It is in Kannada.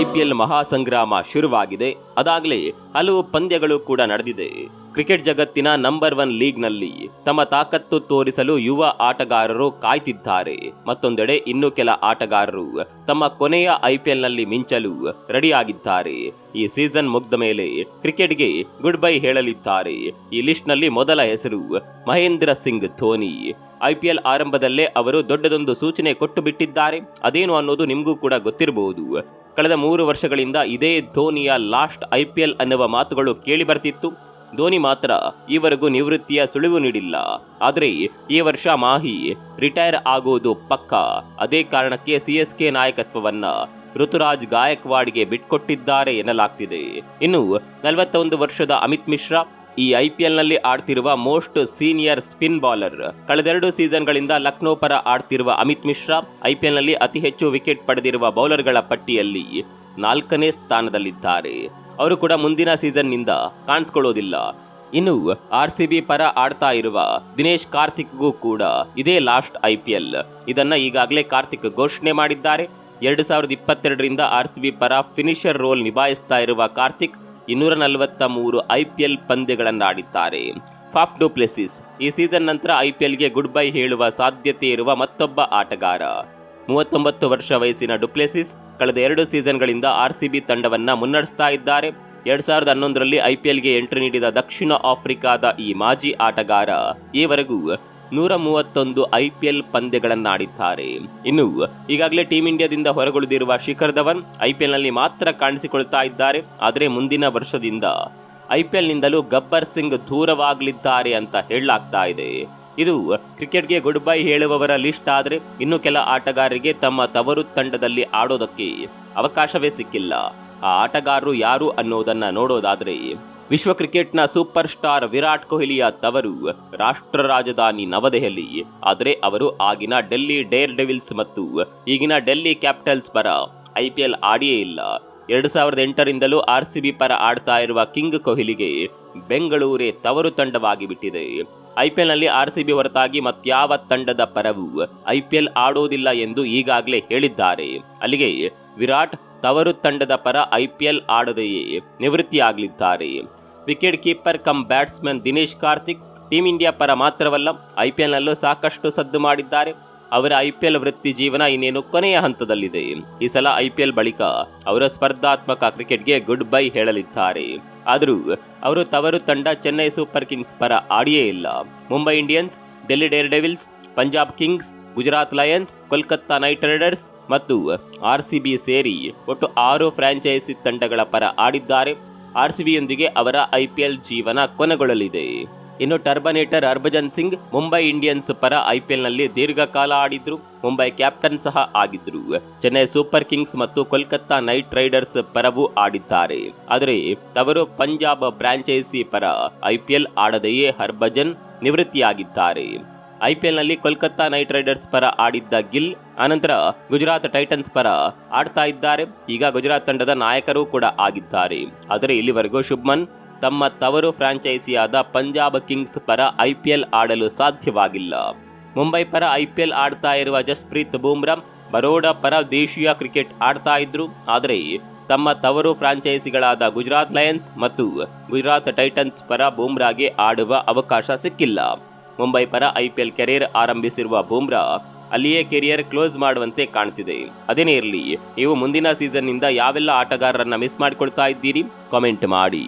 ಐಪಿಎಲ್ ಮಹಾಸಂಗ್ರಾಮ ಶುರುವಾಗಿದೆ. ಅದಾಗಲೇ ಹಲವು ಪಂದ್ಯಗಳು ಕೂಡ ನಡೆದಿದೆ. ಕ್ರಿಕೆಟ್ ಜಗತ್ತಿನ ನಂಬರ್ ಒನ್ ಲೀಗ್ನಲ್ಲಿ ತಮ್ಮ ತಾಕತ್ತು ತೋರಿಸಲು ಯುವ ಆಟಗಾರರು ಕಾಯ್ತಿದ್ದಾರೆ. ಮತ್ತೊಂದೆಡೆ ಇನ್ನು ಕೆಲ ಆಟಗಾರರು ತಮ್ಮ ಕೊನೆಯ ಐಪಿಎಲ್ನಲ್ಲಿ ಮಿಂಚಲು ರೆಡಿಯಾಗಿದ್ದಾರೆ. ಈ ಸೀಸನ್ ಮುಗ್ದ ಮೇಲೆ ಕ್ರಿಕೆಟ್ಗೆ ಗುಡ್ ಬೈ ಹೇಳಲಿದ್ದಾರೆ. ಈ ಲಿಸ್ಟ್ನಲ್ಲಿ ಮೊದಲ ಹೆಸರು ಮಹೇಂದ್ರ ಸಿಂಗ್ ಧೋನಿ. ಐಪಿಎಲ್ ಆರಂಭದಲ್ಲೇ ಅವರು ದೊಡ್ಡದೊಂದು ಸೂಚನೆ ಕೊಟ್ಟು ಬಿಟ್ಟಿದ್ದಾರೆ. ಅದೇನು ಅನ್ನೋದು ನಿಮಗೂ ಕೂಡ ಗೊತ್ತಿರಬಹುದು ಕಳೆದ ಮೂರು ವರ್ಷಗಳಿಂದ ಇದೇ ಧೋನಿಯ ಲಾಸ್ಟ್ ಐ ಪಿ ಎಲ್ ಅನ್ನುವ ಮಾತುಗಳು ಕೇಳಿ ಬರ್ತಿತ್ತು. ಧೋನಿ ಮಾತ್ರ ಈವರೆಗೂ ನಿವೃತ್ತಿಯ ಸುಳಿವು ನೀಡಿಲ್ಲ. ಆದರೆ ಈ ವರ್ಷ ಮಾಹಿ ರಿಟೈರ್ ಆಗೋದು ಪಕ್ಕ. ಅದೇ ಕಾರಣಕ್ಕೆ ಸಿ ಎಸ್ ಕೆ ನಾಯಕತ್ವವನ್ನ ಋತುರಾಜ್ ಗಾಯಕ್ವಾಡ್ಗೆ ಬಿಟ್ಕೊಟ್ಟಿದ್ದಾರೆ ಎನ್ನಲಾಗ್ತಿದೆ. ಇನ್ನು ನಲವತ್ತೊಂದು ವರ್ಷದ ಅಮಿತ್ ಮಿಶ್ರಾ ಈ ಐಪಿಎಲ್ನಲ್ಲಿ ಆಡ್ತಿರುವ ಮೋಸ್ಟ್ ಸೀನಿಯರ್ ಸ್ಪಿನ್ ಬಾಲರ್. ಕಳೆದೆರಡು ಸೀಸನ್ಗಳಿಂದ ಲಕ್ನೋ ಪರ ಆಡ್ತಿರುವ ಅಮಿತ್ ಮಿಶ್ರಾ ಐಪಿಎಲ್ನಲ್ಲಿ ಅತಿ ಹೆಚ್ಚು ವಿಕೆಟ್ ಪಡೆದಿರುವ ಬೌಲರ್ಗಳ ಪಟ್ಟಿಯಲ್ಲಿ ನಾಲ್ಕನೇ ಸ್ಥಾನದಲ್ಲಿದ್ದಾರೆ. ಅವರು ಕೂಡ ಮುಂದಿನ ಸೀಸನ್ನಿಂದ ಕಾಣಿಸ್ಕೊಳ್ಳೋದಿಲ್ಲ. ಇನ್ನು ಆರ್ ಸಿ ಬಿ ಪರ ಆಡ್ತಾ ಇರುವ ದಿನೇಶ್ ಕಾರ್ತಿಕ್ಗೂ ಕೂಡ ಇದೇ ಲಾಸ್ಟ್ ಐ ಪಿ ಎಲ್. ಇದನ್ನ ಈಗಾಗಲೇ ಕಾರ್ತಿಕ್ ಘೋಷಣೆ ಮಾಡಿದ್ದಾರೆ. ಎರಡು ಸಾವಿರದ ಇಪ್ಪತ್ತೆರಡರಿಂದ ಆರ್ ಸಿ ಬಿ ಪರ ಫಿನಿಷರ್ ರೋಲ್ ನಿಭಾಯಿಸ್ತಾ ಇರುವ ಕಾರ್ತಿಕ್ ಇನ್ನೂರ ನಲವತ್ತ ಮೂರು ಐ ಪಿ ಎಲ್ ಪಂದ್ಯಗಳನ್ನು ಆಡಿದ್ದಾರೆ ಫಾಫ್ ಡೂಪ್ಲೆಸಿಸ್, ಈ ಸೀಸನ್ ನಂತರ ಐ ಪಿ ಎಲ್ಗೆ ಗುಡ್ ಬೈ ಹೇಳುವ ಸಾಧ್ಯತೆ ಇರುವ ಮತ್ತೊಬ್ಬ ಆಟಗಾರ. ಮೂವತ್ತೊಂಬತ್ತು ವರ್ಷ ವಯಸ್ಸಿನ ಡುಪ್ಲೆಸಿಸ್, ಕಳೆದ ಎರಡು ಸೀಸನ್ಗಳಿಂದ ಆರ್ ಸಿ ಬಿ ತಂಡವನ್ನು ಮುನ್ನಡೆಸ್ತಾ ಇದ್ದಾರೆ. ಎರಡ್ ಸಾವಿರದ ಹನ್ನೊಂದರಲ್ಲಿ ಐಪಿಎಲ್ಗೆ ಎಂಟ್ರಿ ನೀಡಿದ ದಕ್ಷಿಣ ಆಫ್ರಿಕಾದ ಈ ಮಾಜಿ ಆಟಗಾರ, ಈವರೆಗೂ ನೂರ ಮೂವತ್ತೊಂದು ಐಪಿಎಲ್ ಪಂದ್ಯಗಳನ್ನಾಡಿದ್ದಾರೆ. ಇನ್ನು ಈಗಾಗಲೇ ಟೀಂ ಇಂಡಿಯಾದಿಂದ ಹೊರಗುಳಿದಿರುವ ಶಿಖರ್ ಧವನ್ ಐಪಿಎಲ್ನಲ್ಲಿ ಮಾತ್ರ ಕಾಣಿಸಿಕೊಳ್ತಾ ಇದ್ದಾರೆ. ಆದರೆ ಮುಂದಿನ ವರ್ಷದಿಂದ ಐಪಿಎಲ್ನಿಂದಲೂ ಗಬ್ಬರ್ ಸಿಂಗ್ ದೂರವಾಗಲಿದ್ದಾರೆ ಅಂತ ಹೇಳಲಾಗ್ತಾ ಇದೆ. ಇದು ಕ್ರಿಕೆಟ್ಗೆ ಗುಡ್ ಬೈ ಹೇಳುವವರ ಲಿಸ್ಟ್ ಆದರೆ ಇನ್ನು ಕೆಲ ಆಟಗಾರರಿಗೆ ತಮ್ಮ ತವರು ತಂಡದಲ್ಲಿ ಆಡೋದಕ್ಕೆ ಅವಕಾಶವೇ ಸಿಕ್ಕಿಲ್ಲ. ಆ ಆಟಗಾರರು ಯಾರು ಅನ್ನೋದನ್ನ ನೋಡೋದಾದ್ರೆ ವಿಶ್ವ ಕ್ರಿಕೆಟ್ನ ಸೂಪರ್ ಸ್ಟಾರ್ ವಿರಾಟ್ ಕೊಹ್ಲಿಯ ತವರು ರಾಷ್ಟ್ರ ರಾಜಧಾನಿ ನವದೆಹಲಿ. ಆದರೆ ಅವರು ಆಗಿನ ಡೆಲ್ಲಿ ಡೇರ್ ಡೆವಿಲ್ಸ್ ಮತ್ತು ಈಗಿನ ಡೆಲ್ಲಿ ಕ್ಯಾಪಿಟಲ್ಸ್ ಪರ ಐಪಿಎಲ್ ಆಡಿಯೇ ಇಲ್ಲ. ಎರಡು ಸಾವಿರದ ಎಂಟರಿಂದಲೂ ಆರ್ ಸಿ ಬಿ ಪರ ಆಡ್ತಾ ಇರುವ ಕಿಂಗ್ ಕೊಹ್ಲಿಗೆ ಬೆಂಗಳೂರೇ ತವರು ತಂಡವಾಗಿ ಬಿಟ್ಟಿದೆ. ಐಪಿಎಲ್ನಲ್ಲಿ ಆರ್ ಸಿ ಬಿ ಹೊರತಾಗಿ ಮತ್ಯಾವ ತಂಡದ ಪರವೂ ಐಪಿಎಲ್ ಆಡೋದಿಲ್ಲ ಎಂದು ಈಗಾಗಲೇ ಹೇಳಿದ್ದಾರೆ. ಅಲ್ಲಿಗೆ ವಿರಾಟ್ ತವರು ತಂಡದ ಪರ ಐಪಿಎಲ್ ಆಡದೆಯೇ ನಿವೃತ್ತಿಯಾಗಲಿದ್ದಾರೆ. Wicket keeper cum batsman Dinesh Karthik team India ಪರ ಮಾತ್ರವಲ್ಲ, ಐ ಪಿ ಎಲ್ನಲ್ಲೂ ಸಾಕಷ್ಟು ಸದ್ದು ಮಾಡಿದ್ದಾರೆ. ಅವರ ಐ ಪಿ ಎಲ್ ವೃತ್ತಿ ಜೀವನ ಇನ್ನೇನು ಕೊನೆಯ ಹಂತದಲ್ಲಿದೆ. ಈ ಸಲ ಐ ಪಿ ಎಲ್ ಬಳಿಕ ಅವರ ಸ್ಪರ್ಧಾತ್ಮಕ ಕ್ರಿಕೆಟ್ಗೆ ಗುಡ್ ಬೈ ಹೇಳಲಿದ್ದಾರೆ. ಆದರೂ ಅವರು ತವರು ತಂಡ ಚೆನ್ನೈ ಸೂಪರ್ ಕಿಂಗ್ಸ್ ಪರ ಆಡಿಯೇ ಇಲ್ಲ. Mumbai Indians, Delhi Daredevils, Punjab Kings, Gujarat Lions, Kolkata Knight Riders ಮತ್ತು ಆರ್ ಸಿ ಬಿ ಸೇರಿ ಒಟ್ಟು ಆರು ಫ್ರಾಂಚೈಸಿ ತಂಡಗಳ ಪರ ಆಡಿದ್ದಾರೆ. ಆರ್ ಸಿ ಅವರ ಐಪಿಎಲ್ ಜೀವನ ಕೊನೆಗೊಳ್ಳಲಿದೆ. ಇನ್ನು ಟರ್ಬನೇಟರ್ ಹರ್ಭಜನ್ ಸಿಂಗ್ ಮುಂಬೈ ಇಂಡಿಯನ್ಸ್ ಪರ ಐಪಿಎಲ್ನಲ್ಲಿ ದೀರ್ಘಕಾಲ ಆಡಿದ್ರು. ಮುಂಬೈ ಕ್ಯಾಪ್ಟನ್ ಸಹ ಆಗಿದ್ರು. ಚೆನ್ನೈ ಸೂಪರ್ ಕಿಂಗ್ಸ್ ಮತ್ತು ಕೋಲ್ಕತ್ತಾ ನೈಟ್ ರೈಡರ್ಸ್ ಪರವೂ ಆಡಿದ್ದಾರೆ. ಆದರೆ ತವರು ಪಂಜಾಬ್ ಫ್ರಾಂಚೈಸಿ ಪರ ಐಪಿಎಲ್ ಆಡದೆಯೇ ಹರ್ಭಜನ್ ನಿವೃತ್ತಿಯಾಗಿದ್ದಾರೆ. ಐಪಿಎಲ್ನಲ್ಲಿ ಕೋಲ್ಕತ್ತಾ ನೈಟ್ ರೈಡರ್ಸ್ ಪರ ಆಡಿದ್ದ ಗಿಲ್, ಆನಂತರ ಗುಜರಾತ್ ಟೈಟನ್ಸ್ ಪರ ಆಡ್ತಾ ಇದ್ದಾರೆ. ಈಗ ಗುಜರಾತ್ ತಂಡದ ನಾಯಕರೂ ಕೂಡ ಆಗಿದ್ದಾರೆ. ಆದರೆ ಇಲ್ಲಿವರೆಗೂ ಶುಭ್ಮನ್ ತಮ್ಮ ತವರು ಫ್ರಾಂಚೈಸಿಯಾದ ಪಂಜಾಬ್ ಕಿಂಗ್ಸ್ ಪರ ಐಪಿಎಲ್ ಆಡಲು ಸಾಧ್ಯವಾಗಿಲ್ಲ. ಮುಂಬೈ ಪರ ಐಪಿಎಲ್ ಆಡ್ತಾ ಇರುವ ಜಸ್ಪ್ರೀತ್ ಬೂಮ್ರಾ, ಬರೋಡಾ ಪರ ದೇಶೀಯ ಕ್ರಿಕೆಟ್ ಆಡ್ತಾ ಇದ್ರು. ಆದರೆ ತಮ್ಮ ತವರು ಫ್ರಾಂಚೈಸಿಗಳಾದ ಗುಜರಾತ್ ಲಯನ್ಸ್ ಮತ್ತು ಗುಜರಾತ್ ಟೈಟನ್ಸ್ ಪರ ಬೂಮ್ರಾಗೆ ಆಡುವ ಅವಕಾಶ ಸಿಕ್ಕಿಲ್ಲ. ಮುಂಬೈ ಪರ ಐಪಿಎಲ್ ಕೆರಿಯರ್ ಆರಂಭಿಸಿರುವ ಬೂಮ್ರಾ ಅಲ್ಲಿಯೇ ಕೆರಿಯರ್ ಕ್ಲೋಸ್ ಮಾಡುವಂತೆ ಕಾಣ್ತಿದೆ. ಅದೇನೇ ಇರಲಿ, ನೀವು ಮುಂದಿನ ಸೀಸನ್ನಿಂದ ಯಾವೆಲ್ಲ ಆಟಗಾರರನ್ನ ಮಿಸ್ ಮಾಡಿಕೊಳ್ತಾ ಇದ್ದೀರಿ? ಕಾಮೆಂಟ್ ಮಾಡಿ.